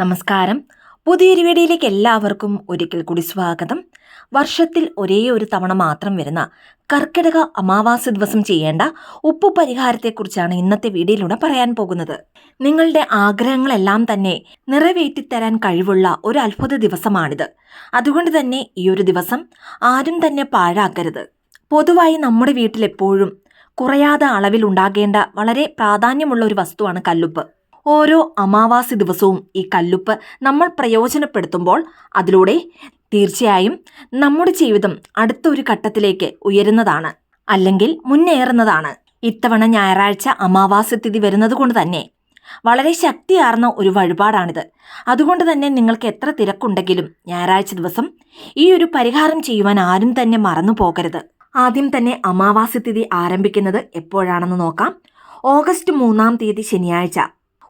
നമസ്കാരം. പുതിയൊരു എല്ലാവർക്കും ഒരിക്കൽ കൂടി സ്വാഗതം. വർഷത്തിൽ ഒരേ ഒരു തവണ മാത്രം വരുന്ന കർക്കിടക അമാവാസി ദിവസം ചെയ്യേണ്ട ഉപ്പു പരിഹാരത്തെക്കുറിച്ചാണ് ഇന്നത്തെ വീഡിയോയിലൂടെ പറയാൻ പോകുന്നത്. നിങ്ങളുടെ ആഗ്രഹങ്ങളെല്ലാം തന്നെ നിറവേറ്റിത്തരാൻ കഴിവുള്ള ഒരു അത്ഭുത ദിവസമാണിത്. അതുകൊണ്ട് തന്നെ ഈ ഒരു ദിവസം ആരും തന്നെ പാഴാക്കരുത്. പൊതുവായി നമ്മുടെ വീട്ടിൽ എപ്പോഴും കുറയാതെ അളവിൽ ഉണ്ടാകേണ്ട വളരെ പ്രാധാന്യമുള്ള ഒരു വസ്തുവാണ് കല്ലുപ്പ്. ഓരോ അമാവാസി ദിവസവും ഈ കല്ലുപ്പ് നമ്മൾ പ്രയോജനപ്പെടുത്തുമ്പോൾ അതിലൂടെ തീർച്ചയായും നമ്മുടെ ജീവിതം അടുത്ത ഒരു ഘട്ടത്തിലേക്ക് ഉയരുന്നതാണ് അല്ലെങ്കിൽ മുന്നേറുന്നതാണ്. ഇത്തവണ ഞായറാഴ്ച അമാവാസി തിഥി വരുന്നത് കൊണ്ട് തന്നെ വളരെ ശക്തിയാർന്ന ഒരു വഴിപാടാണിത്. അതുകൊണ്ട് തന്നെ നിങ്ങൾക്ക് എത്ര തിരക്കുണ്ടെങ്കിലും ഞായറാഴ്ച ദിവസം ഈ ഒരു പരിഹാരം ചെയ്യുവാൻ ആരും തന്നെ മറന്നു പോകരുത്. ആദ്യം തന്നെ അമാവാസി തിഥി ആരംഭിക്കുന്നത് എപ്പോഴാണെന്ന് നോക്കാം. ഓഗസ്റ്റ് മൂന്നാം തീയതി ശനിയാഴ്ച.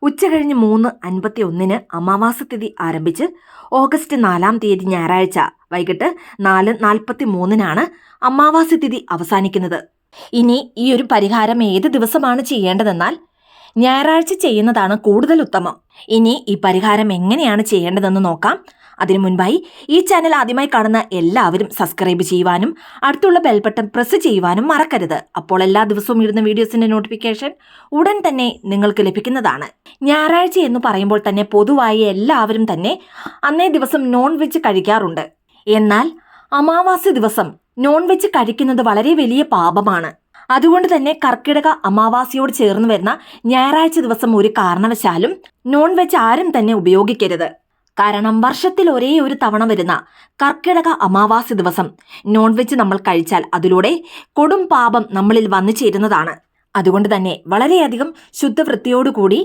ഉച്ചകഴിഞ്ഞ് മൂന്ന് അൻപത്തി ഒന്നിന് അമാവാസ തിഥി ആരംഭിച്ച് ഓഗസ്റ്റ് നാലാം തീയതി ഞായറാഴ്ച. വൈകിട്ട് നാല് നാൽപ്പത്തി മൂന്നിനാണ് അമാവാസ തിഥി അവസാനിക്കുന്നത്. ഇനി ഈ ഒരു പരിഹാരം ഏത് ദിവസമാണ് ചെയ്യേണ്ടതെന്നാൽ ഞായറാഴ്ച ചെയ്യുന്നതാണ് കൂടുതൽ ഉത്തമം. ഇനി ഈ പരിഹാരം എങ്ങനെയാണ് ചെയ്യേണ്ടതെന്ന് നോക്കാം. അതിനു മുൻപായി ഈ ചാനൽ ആദ്യമായി കാണുന്ന എല്ലാവരും സബ്സ്ക്രൈബ് ചെയ്യുവാനും അടുത്തുള്ള ബെൽബട്ടൺ പ്രസ് ചെയ്യുവാനും മറക്കരുത്. അപ്പോൾ എല്ലാ ദിവസവും ഇടുന്ന വീഡിയോസിന്റെ നോട്ടിഫിക്കേഷൻ ഉടൻ തന്നെ നിങ്ങൾക്ക് ലഭിക്കുന്നതാണ്. ഞായറാഴ്ച എന്ന് പറയുമ്പോൾ തന്നെ പൊതുവായി എല്ലാവരും തന്നെ അന്നേ ദിവസം നോൺ വെജ് കഴിക്കാറുണ്ട്. എന്നാൽ അമാവാസി ദിവസം നോൺ വെജ് കഴിക്കുന്നത് വളരെ വലിയ പാപമാണ്. അതുകൊണ്ട് തന്നെ കർക്കിടക അമാവാസിയോട് ചേർന്ന് വരുന്ന ഞായറാഴ്ച ദിവസം ഒരു കാരണവശാലും നോൺ വെജ് ആരും തന്നെ ഉപയോഗിക്കരുത്. കാരണം വർഷത്തിൽ ഒരേ ഒരു തവണ വരുന്ന കർക്കിടക അമാവാസി ദിവസം നോൺ വെജ് നമ്മൾ കഴിച്ചാൽ അതിലൂടെ കൊടും പാപം നമ്മളിൽ വന്നു ചേരുന്നതാണ്. അതുകൊണ്ട് തന്നെ വളരെയധികം ശുദ്ധവൃത്തിയോടുകൂടി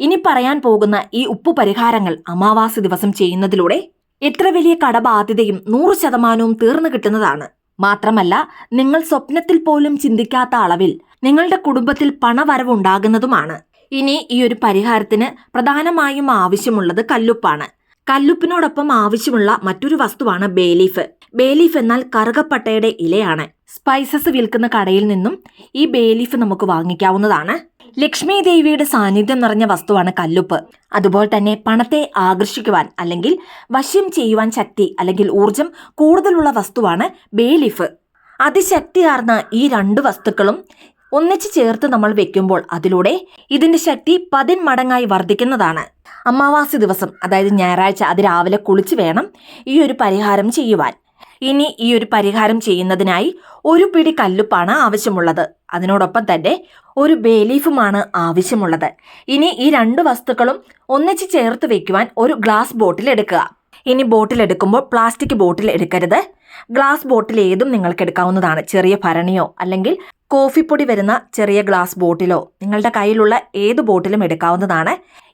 ഇനി പറയാൻ പോകുന്ന ഈ ഉപ്പ് പരിഹാരങ്ങൾ അമാവാസി ദിവസം ചെയ്യുന്നതിലൂടെ എത്ര വലിയ കടബാധ്യതയും നൂറ് ശതമാനവും തീർന്നു കിട്ടുന്നതാണ്. മാത്രമല്ല നിങ്ങൾ സ്വപ്നത്തിൽ പോലും ചിന്തിക്കാത്ത അളവിൽ നിങ്ങളുടെ കുടുംബത്തിൽ പണവരവുണ്ടാകുന്നതുമാണ്. ഇനി ഈ ഒരു പരിഹാരത്തിന് പ്രധാനമായും ആവശ്യമുള്ളത് കല്ലുപ്പാണ്. കല്ലുപ്പിനോടൊപ്പം ആവശ്യമുള്ള മറ്റൊരു വസ്തുവാണ് ബേലീഫ്. ബേലീഫ് എന്നാൽ കറുകപ്പട്ടയുടെ ഇലയാണ്. സ്പൈസസ് വിൽക്കുന്ന കടയിൽ നിന്നും ഈ ബേലീഫ് നമുക്ക് വാങ്ങിക്കാവുന്നതാണ്. ലക്ഷ്മി ദേവിയുടെ സാന്നിധ്യം നിറഞ്ഞ വസ്തുവാണ് കല്ലുപ്പ്. അതുപോലെ തന്നെ പണത്തെ ആകർഷിക്കുവാൻ അല്ലെങ്കിൽ വശ്യം ചെയ്യുവാൻ ശക്തി അല്ലെങ്കിൽ ഊർജം കൂടുതലുള്ള വസ്തുവാണ് ബേലീഫ്. അതിശക്തിയാർന്ന ഈ രണ്ട് വസ്തുക്കളും ഒന്നിച്ചു ചേർത്ത് നമ്മൾ വെക്കുമ്പോൾ അതിലൂടെ ഇതിന്റെ ശക്തി പതിന് മടങ്ങായി വർദ്ധിക്കുന്നതാണ്. അമാവാസി ദിവസം അതായത് ഞായറാഴ്ച അതിരാവിലെ കുളിച്ച് വേണം ഈ ഒരു പരിഹാരം ചെയ്യുവാൻ. ഇനി ഈ ഒരു പരിഹാരം ചെയ്യുന്നതിനായി ഒരു പിടി കല്ലുപ്പാണ് ആവശ്യമുള്ളത്. അതിനോടൊപ്പം തന്നെ ഒരു ബേലീഫുമാണ് ആവശ്യമുള്ളത്. ഇനി ഈ രണ്ട് വസ്തുക്കളും ഒന്നിച്ച് ചേർത്ത് വെക്കുവാൻ ഒരു ഗ്ലാസ് ബോട്ടിൽ എടുക്കുക. ഇനി ബോട്ടിൽ എടുക്കുമ്പോൾ പ്ലാസ്റ്റിക് ബോട്ടിൽ എടുക്കരുത്. ഗ്ലാസ് ബോട്ടിൽ ഏതും നിങ്ങൾക്ക് എടുക്കാവുന്നതാണ്. ചെറിയ ഭരണിയോ അല്ലെങ്കിൽ കോഫിപ്പൊടി വരുന്ന ചെറിയ ഗ്ലാസ് ബോട്ടിലോ നിങ്ങളുടെ കയ്യിലുള്ള ഏത് ബോട്ടിലും എടുക്കാവുന്നതാണ്.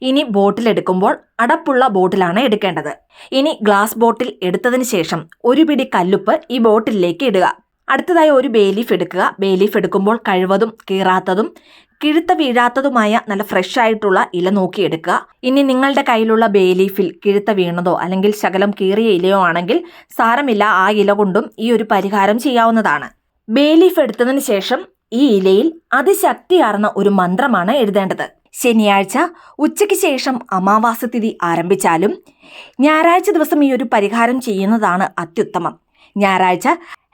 ഇനി ബോട്ടിൽ എടുക്കുമ്പോൾ അടപ്പുള്ള ബോട്ടിലാണ് എടുക്കേണ്ടത്. ഇനി ഗ്ലാസ് ബോട്ടിൽ എടുത്തതിന് ശേഷം ഒരു പിടി കല്ലുപ്പ് ഈ ബോട്ടിലേക്ക് ഇടുക. അടുത്തതായി ഒരു ബേലീഫ് എടുക്കുക. ബേലീഫ് എടുക്കുമ്പോൾ കഴിവതും കീറാത്തതും കിഴുത്ത വീഴാത്തതുമായ നല്ല ഫ്രഷ് ആയിട്ടുള്ള ഇല നോക്കി എടുക്കുക. ഇനി നിങ്ങളുടെ കയ്യിലുള്ള ബേലീഫിൽ കിഴുത്ത വീണതോ അല്ലെങ്കിൽ ശകലം കീറിയ ഇലയോ ആണെങ്കിൽ സാരമില്ല ആ ഇല കൊണ്ടും ഈ ഒരു പരിഹാരം ചെയ്യാവുന്നതാണ്. ബേലീഫ് എടുത്തതിന് ശേഷം ഈ ഇലയിൽ അതിശക്തിയാർന്ന ഒരു മന്ത്രമാണ് എഴുതേണ്ടത്. ശനിയാഴ്ച ഉച്ചയ്ക്ക് ശേഷം അമാവാസ തിഥി ആരംഭിച്ചാലും ഞായറാഴ്ച ദിവസം ഈ ഒരു പരിഹാരം ചെയ്യുന്നതാണ് അത്യുത്തമം. ഞായറാഴ്ച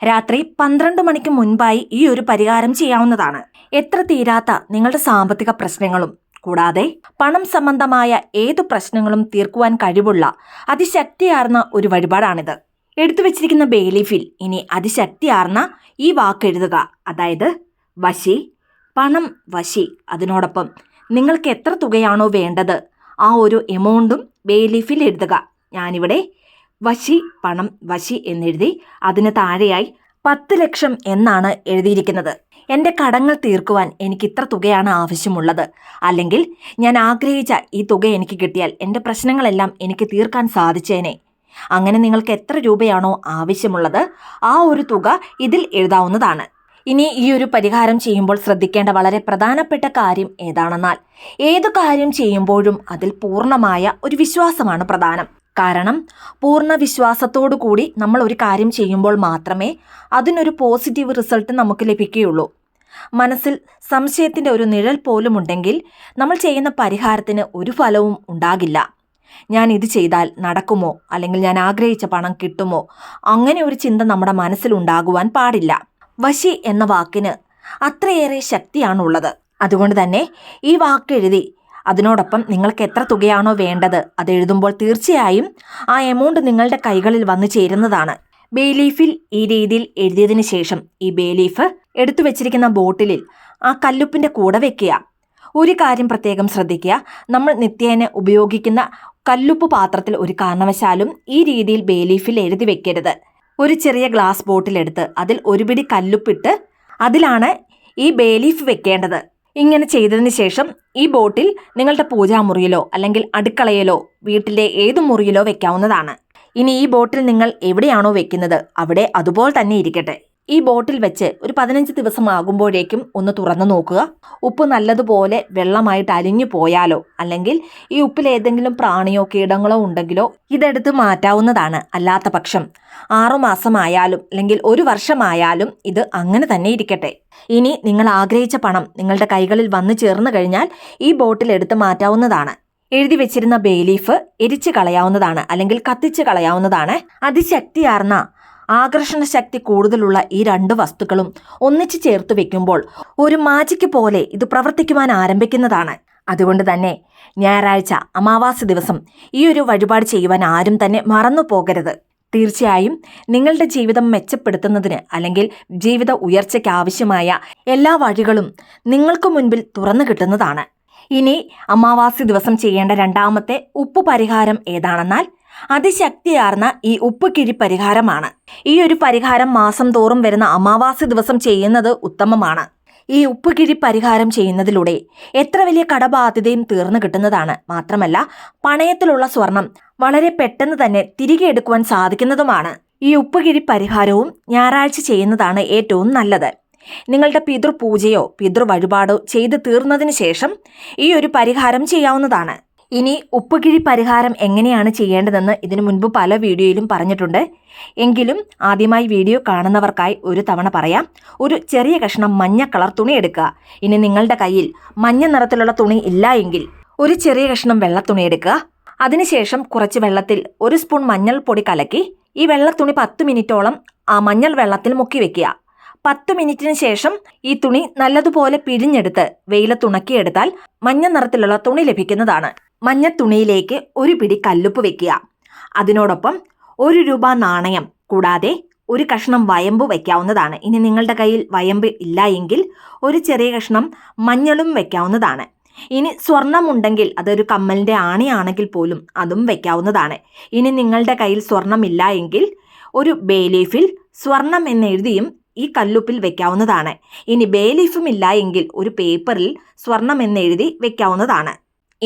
രാത്രി പന്ത്രണ്ട് മണിക്ക് മുൻപായി ഈ ഒരു പരിഹാരം ചെയ്യാവുന്നതാണ്. എത്ര തീരാത്ത നിങ്ങളുടെ സാമ്പത്തിക പ്രശ്നങ്ങളും. കൂടാതെ പണം സംബന്ധമായ ഏതു പ്രശ്നങ്ങളും തീർക്കുവാൻ കഴിവുള്ള അതിശക്തിയാർന്ന ഒരു വഴിപാടാണിത്. എടുത്തു വച്ചിരിക്കുന്ന ബേലീഫിൽ ഇനി അതിശക്തിയാർന്ന ഈ വാക്ക് എഴുതുക. അതായത് വശി പണം വശി. അതിനോടൊപ്പം നിങ്ങൾക്ക് എത്ര തുകയാണോ വേണ്ടത് ആ ഒരു എമൗണ്ടും ബേലീഫിൽ എഴുതുക. ഞാനിവിടെ വശി പണം വശി എന്നെഴുതി അതിന് താഴെയായി പത്ത് ലക്ഷം എന്നാണ് എഴുതിയിരിക്കുന്നത്. എന്റെ കടങ്ങൾ തീർക്കുവാൻ എനിക്ക് ഇത്ര തുകയാണ് ആവശ്യമുള്ളത്. അല്ലെങ്കിൽ ഞാൻ ആഗ്രഹിച്ച ഈ തുക എനിക്ക് കിട്ടിയാൽ എന്റെ പ്രശ്നങ്ങളെല്ലാം എനിക്ക് തീർക്കാൻ സാധിച്ചേനെ. അങ്ങനെ നിങ്ങൾക്ക് എത്ര രൂപയാണോ ആവശ്യമുള്ളത് ആ ഒരു തുക ഇതിൽ എഴുതാവുന്നതാണ്. ഇനി ഈ ഒരു പരിഹാരം ചെയ്യുമ്പോൾ ശ്രദ്ധിക്കേണ്ട വളരെ പ്രധാനപ്പെട്ട കാര്യം ഏതാണെന്നാൽ ഏതു കാര്യം ചെയ്യുമ്പോഴും അതിൽ പൂർണമായ ഒരു വിശ്വാസമാണ് പ്രധാനം. കാരണം പൂർണ വിശ്വാസത്തോടു കൂടി നമ്മൾ ഒരു കാര്യം ചെയ്യുമ്പോൾ മാത്രമേ അതിനൊരു പോസിറ്റീവ് റിസൾട്ട് നമുക്ക് ലഭിക്കുകയുള്ളൂ. മനസ്സിൽ സംശയത്തിന്റെ ഒരു നിഴൽ പോലും ഉണ്ടെങ്കിൽ നമ്മൾ ചെയ്യുന്ന പരിഹാരത്തിന് ഒരു ഫലവും ഉണ്ടാകില്ല. ഞാൻ ഇത് ചെയ്താൽ നടക്കുമോ? അല്ലെങ്കിൽ ഞാൻ ആഗ്രഹിച്ച പണം കിട്ടുമോ? അങ്ങനെ ഒരു ചിന്ത നമ്മുടെ മനസ്സിൽ ഉണ്ടാകുവാൻ പാടില്ല. വശി എന്ന വാക്കിന് അത്രയേറെ ശക്തിയാണുള്ളത്. അതുകൊണ്ട് തന്നെ ഈ വാക്ക് എഴുതി അതിനോടൊപ്പം നിങ്ങൾക്ക് എത്ര തുകയാണോ വേണ്ടത് അത് എഴുതുമ്പോൾ തീർച്ചയായും ആ എമൗണ്ട് നിങ്ങളുടെ കൈകളിൽ വന്നു ചേരുന്നതാണ്. ബേലീഫിൽ ഈ രീതിയിൽ എഴുതിയതിന് ശേഷം ഈ ബേലീഫ് എടുത്തു വെച്ചിരിക്കുന്ന ബോട്ടിലിൽ ആ കല്ലുപ്പിന്റെ കൂടെ വെക്കുക. ഒരു കാര്യം പ്രത്യേകം ശ്രദ്ധിക്കുക നമ്മൾ നിത്യേന ഉപയോഗിക്കുന്ന കല്ലുപ്പ് പാത്രത്തിൽ ഒരു കാരണവശാലും ഈ രീതിയിൽ ബേലീഫിൽ എഴുതി വെക്കരുത്. ഒരു ചെറിയ ഗ്ലാസ് ബോട്ടിലെടുത്ത് അതിൽ ഒരു പിടി കല്ലുപ്പിട്ട് അതിലാണ് ഈ ബേലീഫ് വെക്കേണ്ടത്. ഇങ്ങനെ ചെയ്തതിന് ശേഷം ഈ ബോട്ടിൽ നിങ്ങളുടെ പൂജാമുറിയിലോ അല്ലെങ്കിൽ അടുക്കളയിലോ വീട്ടിലെ ഏത് മുറിയിലോ വെക്കാവുന്നതാണ്. ഇനി ഈ ബോട്ടിൽ നിങ്ങൾ എവിടെയാണോ വെക്കുന്നത് അവിടെ അതുപോലെ തന്നെ ഇരിക്കട്ടെ. ഈ ബോട്ടിൽ വെച്ച് ഒരു പതിനഞ്ച് ദിവസം ആകുമ്പോഴേക്കും ഒന്ന് തുറന്നു നോക്കുക. ഉപ്പ് നല്ലതുപോലെ വെള്ളമായിട്ട് അലിഞ്ഞു പോയാലോ? അല്ലെങ്കിൽ ഈ ഉപ്പിൽ ഏതെങ്കിലും പ്രാണിയോ കീടങ്ങളോ ഉണ്ടെങ്കിലോ ഇതെടുത്ത് മാറ്റാവുന്നതാണ് അല്ലാത്ത പക്ഷം. ആറുമാസമായാലും അല്ലെങ്കിൽ ഒരു വർഷമായാലും ഇത് അങ്ങനെ തന്നെ ഇരിക്കട്ടെ. ഇനി നിങ്ങൾ ആഗ്രഹിച്ച പണം നിങ്ങളുടെ കൈകളിൽ വന്നു ചേർന്ന് കഴിഞ്ഞാൽ ഈ ബോട്ടിൽ എടുത്ത് മാറ്റാവുന്നതാണ്. എഴുതി വെച്ചിരുന്ന ബേലീഫ് എരിച്ചു കളയാവുന്നതാണ് അല്ലെങ്കിൽ കത്തിച്ച് കളയാവുന്നതാണ്. അതിശക്തിയാർന്ന ആകർഷണ ശക്തി കൂടുതലുള്ള ഈ രണ്ട് വസ്തുക്കളും ഒന്നിച്ചു ചേർത്ത് വെക്കുമ്പോൾ ഒരു മാജിക്ക് പോലെ ഇത് പ്രവർത്തിക്കുവാൻ ആരംഭിക്കുന്നതാണ്. അതുകൊണ്ട് തന്നെ ഞായറാഴ്ച അമാവാസി ദിവസം ഈ ഒരു വഴിപാട് ചെയ്യുവാൻ ആരും തന്നെ മറന്നു പോകരുത്. തീർച്ചയായും നിങ്ങളുടെ ജീവിതം മെച്ചപ്പെടുത്തുന്നതിന് അല്ലെങ്കിൽ ജീവിത ഉയർച്ചയ്ക്ക് ആവശ്യമായ എല്ലാ വഴികളും നിങ്ങൾക്ക് മുൻപിൽ തുറന്നു കിട്ടുന്നതാണ്. ഇനി അമാവാസി ദിവസം ചെയ്യേണ്ട രണ്ടാമത്തെ ഉപ്പ് പരിഹാരം ഏതാണെന്നാൽ അതിശക്തിയാർന്ന ഈ ഉപ്പുകിഴി പരിഹാരമാണ്. ഈ ഒരു പരിഹാരം മാസം തോറും വരുന്ന അമാവാസി ദിവസം ചെയ്യുന്നത് ഉത്തമമാണ്. ഈ ഉപ്പുകിഴി പരിഹാരം ചെയ്യുന്നതിലൂടെ എത്ര വലിയ കടബാധ്യതയും തീർന്നു കിട്ടുന്നതാണ്. മാത്രമല്ല പണയത്തിലുള്ള സ്വർണം വളരെ പെട്ടെന്ന് തന്നെ തിരികെ എടുക്കുവാൻ സാധിക്കുന്നതുമാണ്. ഈ ഉപ്പുകിഴി പരിഹാരവും ഞായറാഴ്ച ചെയ്യുന്നതാണ് ഏറ്റവും നല്ലത്. നിങ്ങളുടെ പിതൃപൂജയോ പിതൃ വഴിപാടോ ചെയ്തു തീർന്നതിന് ശേഷം ഈ ഒരു പരിഹാരം ചെയ്യാവുന്നതാണ്. ഇനി ഉപ്പുകിഴി പരിഹാരം എങ്ങനെയാണ് ചെയ്യേണ്ടതെന്ന് ഇതിനു മുൻപ് പല വീഡിയോയിലും പറഞ്ഞിട്ടുണ്ട്. എങ്കിലും ആദ്യമായി വീഡിയോ കാണുന്നവർക്കായി ഒരു തവണ പറയാം. ഒരു ചെറിയ കഷ്ണം മഞ്ഞ കളർ തുണി എടുക്കുക. ഇനി നിങ്ങളുടെ കയ്യിൽ മഞ്ഞ നിറത്തിലുള്ള തുണി ഇല്ല എങ്കിൽ ഒരു ചെറിയ കഷ്ണം വെള്ളത്തുണി എടുക്കുക. അതിനുശേഷം കുറച്ച് വെള്ളത്തിൽ ഒരു സ്പൂൺ മഞ്ഞൾപ്പൊടി കലക്കി ഈ വെള്ളത്തുണി പത്ത് മിനിറ്റോളം ആ മഞ്ഞൾ വെള്ളത്തിൽ മുക്കി വെക്കുക. പത്ത് മിനിറ്റിന് ശേഷം ഈ തുണി നല്ലതുപോലെ പിഴിഞ്ഞെടുത്ത് വെയിലത്തുണക്കിയെടുത്താൽ മഞ്ഞ നിറത്തിലുള്ള തുണി ലഭിക്കുന്നതാണ്. മഞ്ഞ തുണിയിലേക്ക് ഒരു പിടി കല്ലുപ്പ് വെക്കുക. അതിനോടൊപ്പം ഒരു രൂപ നാണയം കൂടാതെ ഒരു കഷ്ണം വയമ്പ് വയ്ക്കാവുന്നതാണ് ഇനി നിങ്ങളുടെ കയ്യിൽ വയമ്പ് ഇല്ല എങ്കിൽ ഒരു ചെറിയ കഷ്ണം മഞ്ഞളും വയ്ക്കാവുന്നതാണ് ഇനി സ്വർണമുണ്ടെങ്കിൽ അതൊരു കമ്മലിന്റെ ആണിയാണെങ്കിൽ പോലും അതും വയ്ക്കാവുന്നതാണ് ഇനി നിങ്ങളുടെ കയ്യിൽ സ്വർണമില്ല എങ്കിൽ ഒരു ബേലീഫിൽ സ്വർണം എന്നെഴുതിയും ഈ കല്ലുപ്പിൽ വെക്കാവുന്നതാണ്. ഇനി ബേലീഫും ഇല്ല എങ്കിൽ ഒരു പേപ്പറിൽ സ്വർണം എന്നെഴുതി വെക്കാവുന്നതാണ്.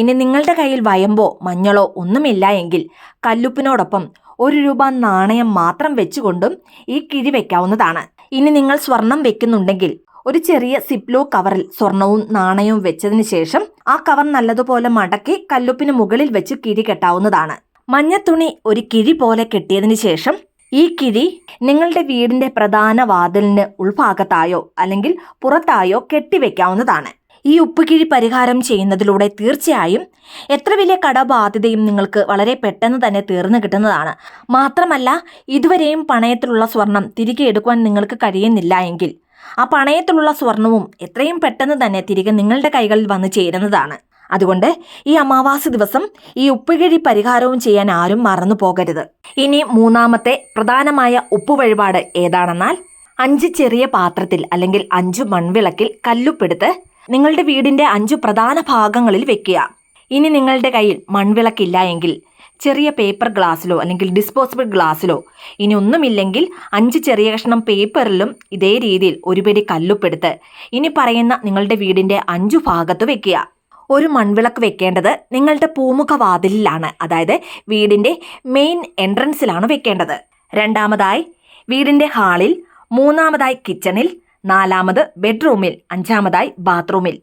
ഇനി നിങ്ങളുടെ കയ്യിൽ വയമ്പോ മഞ്ഞളോ ഒന്നുമില്ല എങ്കിൽ കല്ലുപ്പിനോടൊപ്പം ഒരു രൂപ നാണയം മാത്രം വെച്ചുകൊണ്ടും ഈ കിഴി വെക്കാവുന്നതാണ്. ഇനി നിങ്ങൾ സ്വർണം വെക്കുന്നുണ്ടെങ്കിൽ ഒരു ചെറിയ സിപ്ലോ കവറിൽ സ്വർണവും നാണയവും വെച്ചതിന് ശേഷം ആ കവർ നല്ലതുപോലെ മടക്കി കല്ലുപ്പിന് മുകളിൽ വെച്ച് കിഴി കെട്ടാവുന്നതാണ്. മഞ്ഞത്തുണി ഒരു കിഴി പോലെ കെട്ടിയതിന് ശേഷം ഈ കിഴി നിങ്ങളുടെ വീടിന്റെ പ്രധാന വാതിലിന് ഉൾഭാഗത്തായോ അല്ലെങ്കിൽ പുറത്തായോ കെട്ടിവെക്കാവുന്നതാണ് ഈ ഉപ്പുകിഴി പരിഹാരം ചെയ്യുന്നതിലൂടെ തീർച്ചയായും എത്ര വലിയ കടബാധ്യതയും നിങ്ങൾക്ക് വളരെ പെട്ടെന്ന് തന്നെ തീർന്നു കിട്ടുന്നതാണ്. മാത്രമല്ല ഇതുവരെയും പണയത്തിലുള്ള സ്വർണം തിരികെ എടുക്കുവാൻ നിങ്ങൾക്ക് കഴിയുന്നില്ല എങ്കിൽ ആ പണയത്തിലുള്ള സ്വർണവും എത്രയും പെട്ടെന്ന് തന്നെ തിരികെ നിങ്ങളുടെ കൈകളിൽ വന്നു ചേരുന്നതാണ്. അതുകൊണ്ട് ഈ അമാവാസി ദിവസം ഈ ഉപ്പുകിഴി പരിഹാരവും ചെയ്യാൻ ആരും മറന്നു പോകരുത്. ഇനി മൂന്നാമത്തെ പ്രധാനമായ ഉപ്പ് വഴിപാട് ഏതാണെന്നാൽ അഞ്ച് ചെറിയ പാത്രത്തിൽ അല്ലെങ്കിൽ അഞ്ച് മൺവിളക്കിൽ കല്ലുപ്പെടുത്ത് നിങ്ങളുടെ വീടിന്റെ അഞ്ചു പ്രധാന ഭാഗങ്ങളിൽ വെക്കുക. ഇനി നിങ്ങളുടെ കയ്യിൽ മൺവിളക്കില്ല എങ്കിൽ ചെറിയ പേപ്പർ ഗ്ലാസ്സിലോ അല്ലെങ്കിൽ ഡിസ്പോസിബിൾ ഗ്ലാസ്സിലോ ഇനി ഒന്നുമില്ലെങ്കിൽ അഞ്ച് ചെറിയ കഷ്ണം പേപ്പറിലും ഇതേ രീതിയിൽ ഒരു പിടി കല്ലുപ്പെടുത്ത് ഇനി പറയുന്ന നിങ്ങളുടെ വീടിന്റെ അഞ്ചു ഭാഗത്ത് വെക്കുക. ഒരു മൺവിളക്ക് വെക്കേണ്ടത് നിങ്ങളുടെ പൂമുഖവാതിലിലാണ് അതായത് വീടിന്റെ മെയിൻ എൻട്രൻസിലാണ് വെക്കേണ്ടത്. രണ്ടാമതായി വീടിന്റെ ഹാളിൽ മൂന്നാമതായി കിച്ചണിൽ നാലാമത് ബെഡ്റൂമിൽ അഞ്ചാമതായി ബാത്റൂമിൽ.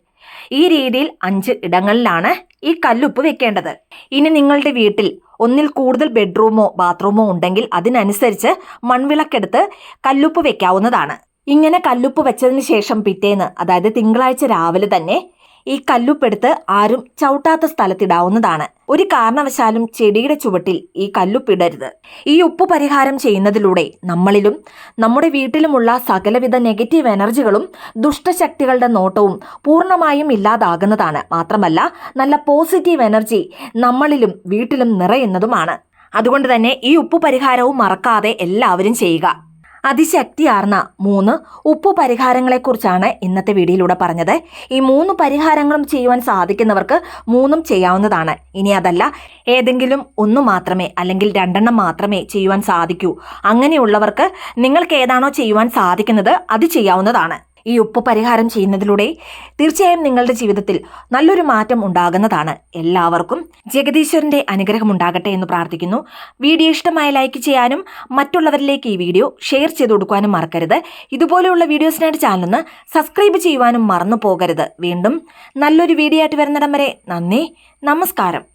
ഈ രീതിയിൽ അഞ്ച് ഇടങ്ങളിലാണ് ഈ കല്ലുപ്പ് വെക്കേണ്ടത്. ഇനി നിങ്ങളുടെ വീട്ടിൽ ഒന്നിൽ കൂടുതൽ ബെഡ്റൂമോ ബാത്റൂമോ ഉണ്ടെങ്കിൽ അതിനനുസരിച്ച് മൺവിളക്കെടുത്ത് കല്ലുപ്പ് വെക്കാവുന്നതാണ്. ഇങ്ങനെ കല്ലുപ്പ് വെച്ചതിന് ശേഷം പിറ്റേന്ന് അതായത് തിങ്കളാഴ്ച രാവിലെ തന്നെ ഈ കല്ലുപ്പെടുത്ത് ആരും ചവിട്ടാത്ത സ്ഥലത്തിടാവുന്നതാണ്. ഒരു കാരണവശാലും ചെടിയുടെ ചുവട്ടിൽ ഈ കല്ലുപ്പിടരുത്. ഈ ഉപ്പ് പരിഹാരം ചെയ്യുന്നതിലൂടെ നമ്മളിലും നമ്മുടെ വീട്ടിലുമുള്ള സകലവിധ നെഗറ്റീവ് എനർജികളും ദുഷ്ടശക്തികളുടെ നോട്ടവും പൂർണമായും ഇല്ലാതാകുന്നതാണ്. മാത്രമല്ല നല്ല പോസിറ്റീവ് എനർജി നമ്മളിലും വീട്ടിലും നിറയുന്നതുമാണ്. അതുകൊണ്ട് തന്നെ ഈ ഉപ്പ് പരിഹാരവും മറക്കാതെ എല്ലാവരും ചെയ്യുക. അതിശക്തിയാർന്ന മൂന്ന് ഉപ്പ് പരിഹാരങ്ങളെക്കുറിച്ചാണ് ഇന്നത്തെ വീഡിയോയിലൂടെ പറഞ്ഞത്. ഈ മൂന്ന് പരിഹാരങ്ങളും ചെയ്യുവാൻ സാധിക്കുന്നവർക്ക് മൂന്നും ചെയ്യാവുന്നതാണ്. ഇനി അതല്ല ഏതെങ്കിലും ഒന്ന് മാത്രമേ അല്ലെങ്കിൽ രണ്ടെണ്ണം മാത്രമേ ചെയ്യുവാൻ സാധിക്കൂ. അങ്ങനെയുള്ളവർക്ക് നിങ്ങൾക്ക് ഏതാണോ ചെയ്യുവാൻ സാധിക്കുന്നത് അത് ചെയ്യാവുന്നതാണ്. ഈ ഉപ്പ് പരിഹാരം ചെയ്യുന്നതിലൂടെ തീർച്ചയായും നിങ്ങളുടെ ജീവിതത്തിൽ നല്ലൊരു മാറ്റം ഉണ്ടാകുന്നതാണ്. എല്ലാവർക്കും ജഗദീശ്വരന്റെ അനുഗ്രഹം ഉണ്ടാകട്ടെ എന്ന് പ്രാർത്ഥിക്കുന്നു. വീഡിയോ ഇഷ്ടമായ ലൈക്ക് ചെയ്യാനും മറ്റുള്ളവരിലേക്ക് ഈ വീഡിയോ ഷെയർ ചെയ്ത് കൊടുക്കാനും മറക്കരുത്. ഇതുപോലെയുള്ള വീഡിയോസിനായിട്ട് ഒന്ന് സബ്സ്ക്രൈബ് ചെയ്യുവാനും മറന്നു പോകരുത്. വീണ്ടും നല്ലൊരു വീഡിയോ ആയിട്ട് വരുന്നിടം വരെ നന്ദി. നമസ്കാരം.